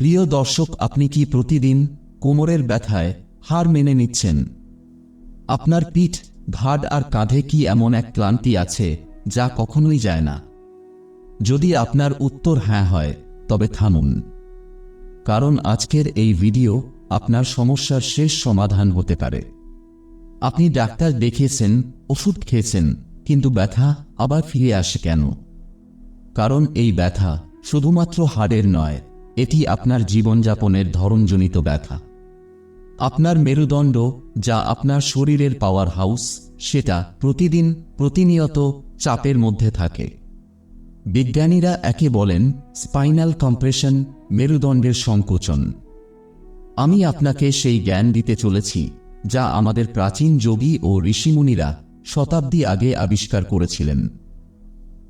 প্রিয় দর্শক, আপনি কি প্রতিদিন কোমরের ব্যথায় হার মেনে নিচ্ছেন? আপনার পিঠ, ঘাড় আর কাঁধে কি এমন এক ক্লান্তি আছে যা কখনোই যায় না? যদি আপনার উত্তর হ্যাঁ হয়, তবে থামুন। কারণ আজকের এই ভিডিও আপনার সমস্যার শেষ সমাধান হতে পারে। আপনি ডাক্তার দেখিয়েছেন, ওষুধ খেয়েছেন, কিন্তু ব্যথা আবার ফিরে আসে কেন? কারণ এই ব্যথা শুধুমাত্র হাড়ের নয় এটি আপনার জীবনযাপনের ধরনজনিত ব্যথা। আপনার মেরুদণ্ড, যা আপনার শরীরের পাওয়ার হাউস, সেটা প্রতিদিন প্রতিনিয়ত চাপের মধ্যে থাকে। বিজ্ঞানীরা একে বলেন স্পাইনাল কম্প্রেশন, মেরুদণ্ডের সংকোচন। আমি আপনাকে সেই জ্ঞান দিতে চলেছি, যা আমাদের প্রাচীন যোগী ও ঋষিমুনিরা শতাব্দী আগে আবিষ্কার করেছিলেন।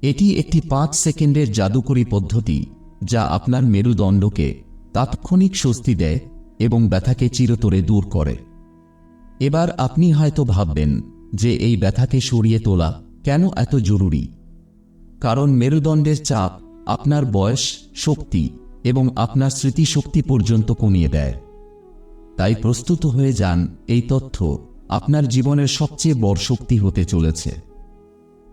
এটি একটি পাঁচ সেকেন্ডের জাদুকরী পদ্ধতি যা আপনার মেরুদণ্ডকে তাৎক্ষণিক স্বস্তি দেয় এবং ব্যথাকে চিরতরে দূর করে। এবার আপনি হয়তো ভাববেন যে এই ব্যথাকে সরিয়ে তোলা কেন এত জরুরি? কারণ মেরুদণ্ডের চাপ আপনার বয়স, শক্তি এবং আপনার স্মৃতিশক্তি পর্যন্ত কমিয়ে দেয়। তাই প্রস্তুত হয়ে যান এই তথ্য আপনার জীবনের সবচেয়ে বড় শক্তি হতে চলেছে।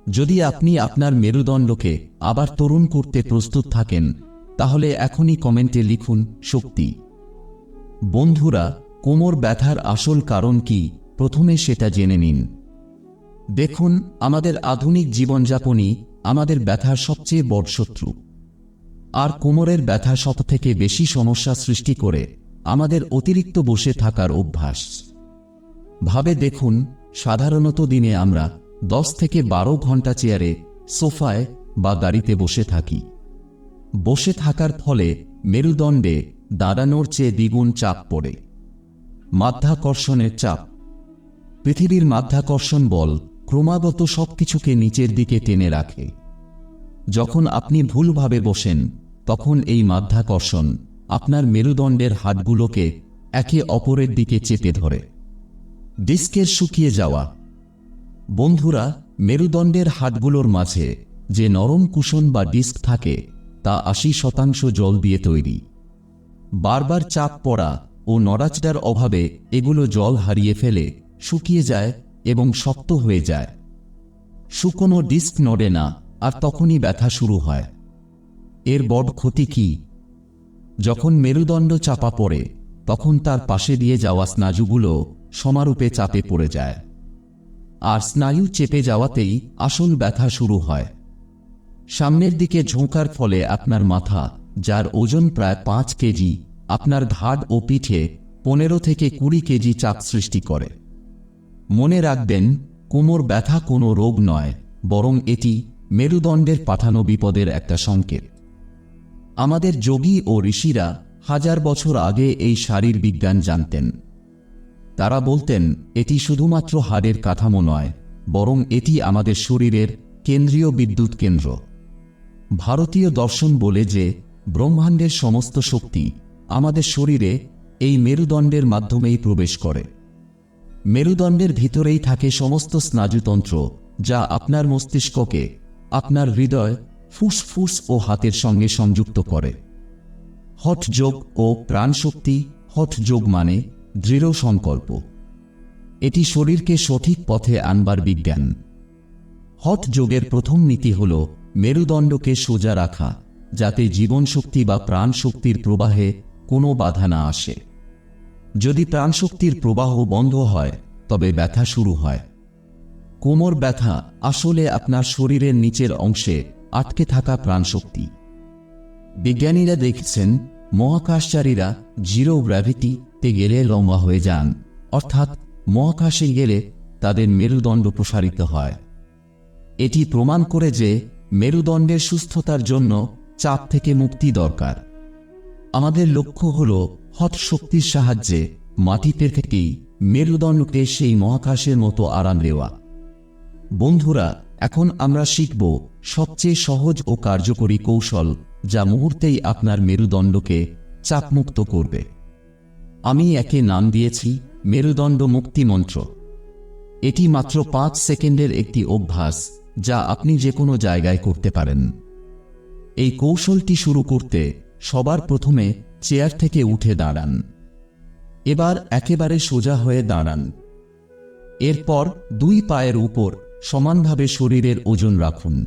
যদি আপনি আপনার মেরুদণ্ডকে আবার তরুণ করতে প্রস্তুত থাকেন তাহলে এখনই কমেন্টে লিখুন শক্তি। বন্ধুরা, কোমর ব্যথার আসল কারণ কি? প্রথমে সেটা জেনে নিন। দেখুন, আমাদের আধুনিক জীবনযাপনই আমাদের ব্যথার সবচেয়ে বড় শত্রু। আর কোমরের ব্যথা সব থেকে বেশি সমস্যা সৃষ্টি করে আমাদের অতিরিক্ত বসে থাকার অভ্যাস। ভাবে দেখুন, সাধারণত দিনে আমরা দশ থেকে বারো ঘণ্টা চেয়ারে সোফায় বা গাড়িতে বসে থাকি। বসে থাকার ফলে মেরুদণ্ডে দাঁড়ানোর চেয়ে দ্বিগুণ চাপ পড়ে। মাধ্যাকর্ষণের চাপ। পৃথিবীর মাধ্যাকর্ষণ বল ক্রমাগত সবকিছুকে নিচের দিকে টেনে রাখে। যখন আপনি ভুলভাবে বসেন, তখন এই মাধ্যাকর্ষণ আপনার মেরুদণ্ডের হাতগুলোকে একে অপরের দিকে চেপে ধরে। ডিস্কের শুকিয়ে যাওয়া। বন্ধুরা, মেরুদণ্ডের হাতগুলোর মাঝে যে নরম কুশন বা ডিস্ক থাকে তা আশি শতাংশ জল দিয়ে তৈরি। বারবার চাপ পড়া ও নড়াচড়ার অভাবে এগুলো জল হারিয়ে ফেলে, শুকিয়ে যায় এবং শক্ত হয়ে যায়। শুকনো ডিস্ক নড়ে না আর তখনই ব্যথা শুরু হয়। এর বড় ক্ষতি কি? যখন মেরুদণ্ড চাপা পড়ে, তখন তার পাশে দিয়ে যাওয়া স্নায়ুগুলো সমারূপে চাপে পড়ে যায়। আর স্নায়ু চেপে যাওয়াতেই আসল ব্যথা শুরু হয়। সামনের দিকে ঝোঁকার ফলে আপনার মাথা, যার ওজন প্রায় পাঁচ কেজি, আপনার ঘাড় ও পিঠে পনেরো থেকে কুড়ি কেজি চাপ সৃষ্টি করে। মনে রাখবেন, কোমর ব্যথা কোনো রোগ নয়, বরং এটি মেরুদণ্ডের পাঠানো বিপদের একটা সংকেত। আমাদের যোগী ও ঋষিরা হাজার বছর আগে এই শারীর বিজ্ঞান জানতেন। তারা বলতেন, এটি শুধুমাত্র হাড়ের কাঠামো নয়, বরং এটি আমাদের শরীরের কেন্দ্রীয় বিদ্যুৎ কেন্দ্র। ভারতীয় দর্শন বলে যে, ব্রহ্মাণ্ডের সমস্ত শক্তি আমাদের শরীরে এই মেরুদণ্ডের মাধ্যমেই প্রবেশ করে। মেরুদণ্ডের ভিতরেই থাকে সমস্ত স্নায়ুতন্ত্র যা আপনার মস্তিষ্ককে আপনার হৃদয় ফুসফুস ও হাতের সঙ্গে সংযুক্ত করে। হঠ যোগ ও প্রাণশক্তি হঠ যোগ মানে দৃঢ় সংকল্প। এটি শরীরকে সঠিক পথে আনবার বিজ্ঞান। হঠ যোগের প্রথম নীতি হল মেরুদণ্ডকে সোজা রাখা, যাতে জীবনশক্তি বা প্রাণশক্তির প্রবাহে কোনো বাধা না আসে। যদি প্রাণশক্তির প্রবাহ বন্ধ হয়, তবে ব্যথা শুরু হয়। কোমর ব্যথা আসলে আপনার শরীরের নিচের অংশে আটকে থাকা প্রাণশক্তি। বিজ্ঞানীরা দেখছেন, মহাকাশচারীরা জিরো গ্র্যাভিটিতে গেলে লম্বা হয়ে যান, অর্থাৎ মহাকাশে গেলে তাদের মেরুদণ্ড প্রসারিত হয়। এটি প্রমাণ করে যে মেরুদণ্ডের সুস্থতার জন্য চাপ থেকে মুক্তি দরকার। আমাদের লক্ষ্য হল হট শক্তির সাহায্যে মাটিতে থেকেই মেরুদণ্ডকে সেই মহাকাশের মতো আরাম দেওয়া। বন্ধুরা, এখন আমরা শিখব সবচেয়ে সহজ ও কার্যকরী কৌশল যা মুহূর্তেই আপনার মেরুদণ্ডকে চাপমুক্ত করবে। আমি একে নাম দিয়েছি মেরুদণ্ড মুক্তি মন্ত্র। এটি মাত্র পাঁচ সেকেন্ডের একটি অভ্যাস। যা আপনি যে কোনো জায়গায় করতে পারেন। এই কৌশলটি শুরু করতে সবার প্রথমে চেয়ার থেকে উঠে দাঁড়ান। এবার একেবারে সোজা হয়ে দাঁড়ান। এরপর দুই পায়ের উপর সমানভাবে শরীরের ওজন রাখুন।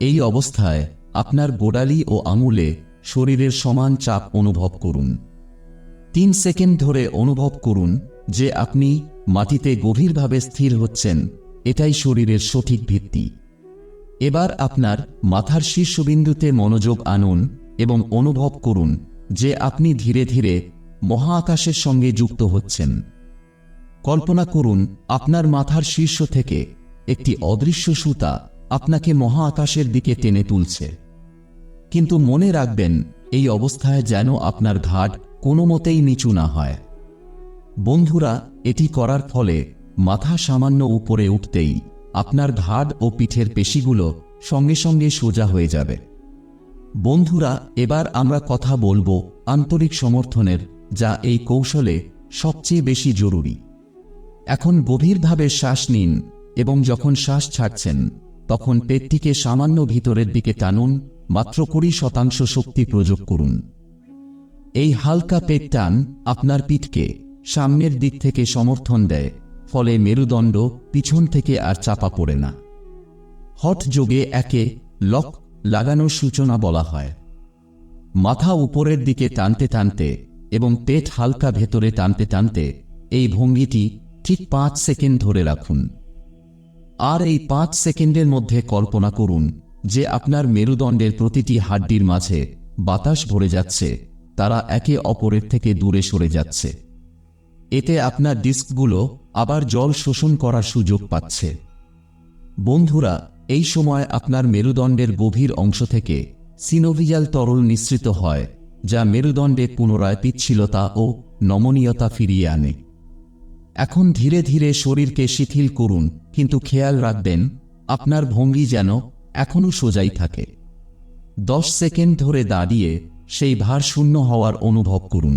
এই অবস্থায় আপনার গোড়ালি ও আঙুলে শরীরের সমান চাপ অনুভব করুন। তিন সেকেন্ড ধরে অনুভব করুন যে আপনি মাটিতে গভীরভাবে স্থির হচ্ছেন। এটাই শরীরের সঠিক ভিত্তি। এবার আপনার মাথার শীর্ষবিন্দুতে মনোযোগ আনুন এবং অনুভব করুন যে আপনি ধীরে ধীরে মহাকাশের সঙ্গে যুক্ত হচ্ছেন। কল্পনা করুন, আপনার মাথার শীর্ষ থেকে একটি অদৃশ্য সুতা আপনাকে মহাকাশের দিকে টেনে তুলছে। কিন্তু মনে রাখবেন, এই অবস্থায় যেন আপনার ঘাট কোনো মতেই নিচু না হয়। বন্ধুরা, এটি করার ফলে মাথা সামান্য উপরে উঠতেই আপনার ঘাড় ও পিঠের পেশিগুলো সঙ্গে সঙ্গে সোজা হয়ে যাবে। বন্ধুরা, এবার আমরা কথা বলব আন্তরিক সমর্থনের, যা এই কৌশলে সবচেয়ে বেশি জরুরি। এখন গভীরভাবে শ্বাস নিন এবং যখন শ্বাস ছাড়ছেন, তখন পেটটিকে সামান্য ভিতরের দিকে টানুন, মাত্র কুড়ি শতাংশ শক্তি প্রয়োগ করুন। এই হালকা পেট টান আপনার পিঠকে সামনের দিক থেকে সমর্থন দেয়। ফলে মেরুদণ্ড পিছন থেকে আর চাপা পড়ে না। হট যোগে একে লক লাগানোর সূচনা বলা হয়। মাথা উপরের দিকে টানতে টানতে এবং পেট হালকা ভেতরে টানতে টানতে এই ভঙ্গিটি ঠিক পাঁচ সেকেন্ড ধরে রাখুন। আর এই পাঁচ সেকেন্ডের মধ্যে কল্পনা করুন যে আপনার মেরুদণ্ডের প্রতিটি হাড্ডির মাঝে বাতাস ভরে যাচ্ছে, তারা একে অপরের থেকে দূরে সরে যাচ্ছে। এতে আপনার ডিস্কগুলো আবার জল শোষণ করার সুযোগ পাচ্ছে। বন্ধুরা, এই সময় আপনার মেরুদণ্ডের গভীর অংশ থেকে সিনোভিয়াল তরল নিঃসৃত হয়, যা মেরুদণ্ডে পুনরায় পিচ্ছিলতা ও নমনীয়তা ফিরিয়ে আনে। এখন ধীরে ধীরে শরীরকে শিথিল করুন, কিন্তু খেয়াল রাখবেন, আপনার ভঙ্গি যেন এখনও সোজাই থাকে। দশ সেকেন্ড ধরে দাঁড়িয়ে সেই ভার শূন্য হওয়ার অনুভব করুন।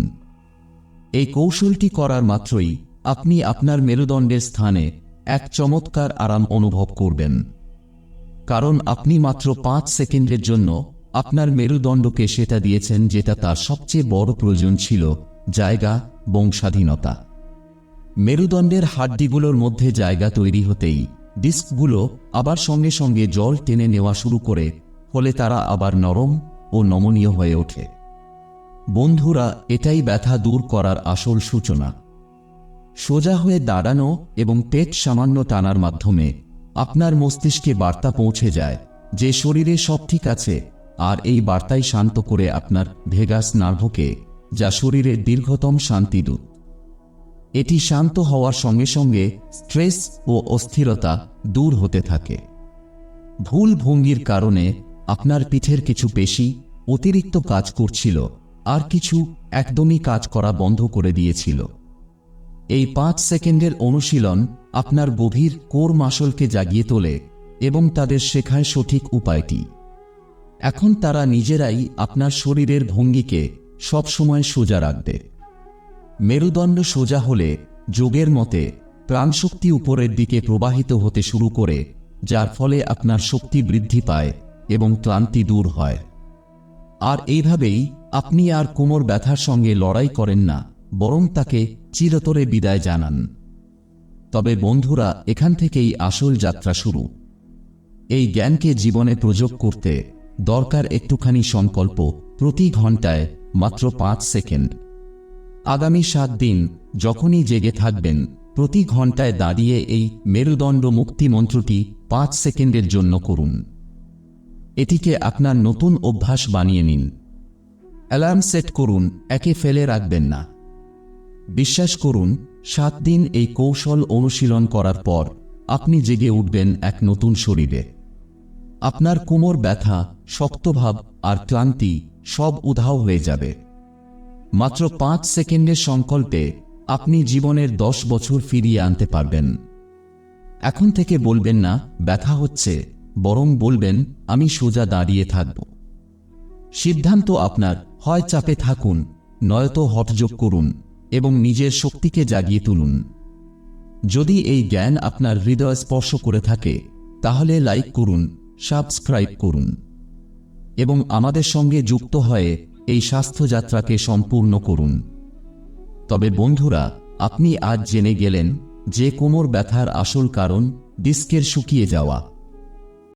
এই কৌশলটি করার মাত্রই আপনি আপনার মেরুদণ্ডের স্থানে এক চমৎকার আরাম অনুভব করবেন। কারণ আপনি মাত্র পাঁচ সেকেন্ডের জন্য আপনার মেরুদণ্ডকে সেটা দিয়েছেন যেটা তার সবচেয়ে বড় প্রয়োজন ছিল, জায়গা বংস্বাধীনতা মেরুদণ্ডের হাড্ডিগুলোর মধ্যে জায়গা তৈরি হতেই ডিস্কগুলো আবার সঙ্গে সঙ্গে জল টেনে নেওয়া শুরু করে, ফলে তারা আবার নরম ও নমনীয় হয়ে ওঠে। বন্ধুরা, এটাই ব্যথা দূর করার আসল সূচনা। সোজা হয়ে দাঁড়ানো এবং পেট সামান্য টানার মাধ্যমে আপনার মস্তিষ্কে বার্তা পৌঁছে যায় যে শরীরে সব ঠিক আছে, আর এই বার্তাই শান্ত করে আপনার ভেগাস নার্ভকে, যা শরীরের দীর্ঘতম শান্তিদূত এটি শান্ত হওয়ার সঙ্গে সঙ্গে স্ট্রেস ও অস্থিরতা দূর হতে থাকে। ভুল ভঙ্গির কারণে আপনার পিঠের কিছু পেশি অতিরিক্ত কাজ করছিল, আর কিছু একদমই কাজ করা বন্ধ করে দিয়েছিল। এই পাঁচ সেকেন্ডের অনুশীলন আপনার গভীর কোর মাসলকে জাগিয়ে তোলে এবং তাদের শেখায় সঠিক উপায়টি। এখন তারা নিজেরাই আপনার শরীরের ভঙ্গিকে সবসময় সোজা রাখবে। মেরুদণ্ড সোজা হলে যোগের মতে প্রাণশক্তি উপরের দিকে প্রবাহিত হতে শুরু করে, যার ফলে আপনার শক্তি বৃদ্ধি পায় এবং ক্লান্তি দূর হয়। আর এইভাবেই আপনি আর কোমর ব্যথার সঙ্গে লড়াই করেন না, বরং তাকে চিরতরে বিদায় জানান। তবে বন্ধুরা, এখান থেকেই আসল যাত্রা শুরু। এই জ্ঞানকে জীবনে প্রযোগ করতে দরকার একটুখানি সংকল্প প্রতি ঘন্টায় মাত্র পাঁচ সেকেন্ড। আগামী সাত দিন যখনই জেগে থাকবেন, প্রতি ঘন্টায় দাঁড়িয়ে এই মেরুদণ্ড মুক্তি মন্ত্রটি পাঁচ সেকেন্ডের জন্য করুন। এটিকে আপনার নতুন অভ্যাস বানিয়ে নিন। অ্যালার্ম সেট করুন, একে ফেলে রাখবেন না। বিশ্বাস করুন, সাত দিন এই কৌশল অনুশীলন করার পর আপনি জেগে উঠবেন এক নতুন শরীরে। আপনার কোমর ব্যথা, শক্তভাব আর ক্লান্তি সব উধাও হয়ে যাবে। মাত্র পাঁচ সেকেন্ডের সংকল্পে আপনি জীবনের দশ বছর ফিরিয়ে আনতে পারবেন। এখন থেকে বলবেন না, ব্যথা হচ্ছে। বরং বলবেন, আমি সোজা দাঁড়িয়ে থাকব। সিদ্ধান্ত আপনার, হয় চাপে থাকুন, নয়তো হটযোগ করুন। এবং নিজের শক্তিকে জাগিয়ে তুলুন। যদি এই জ্ঞান আপনার হৃদয় স্পর্শ করে থাকে, তাহলে লাইক করুন সাবস্ক্রাইব করুন। এবং আমাদের সঙ্গে যুক্ত হয়ে এই স্বাস্থ্যযাত্রাকে সম্পূর্ণ করুন। তবে বন্ধুরা, আপনি আজ জেনে গেলেন যে কোমর ব্যথার আসল কারণ ডিস্কের শুকিয়ে যাওয়া।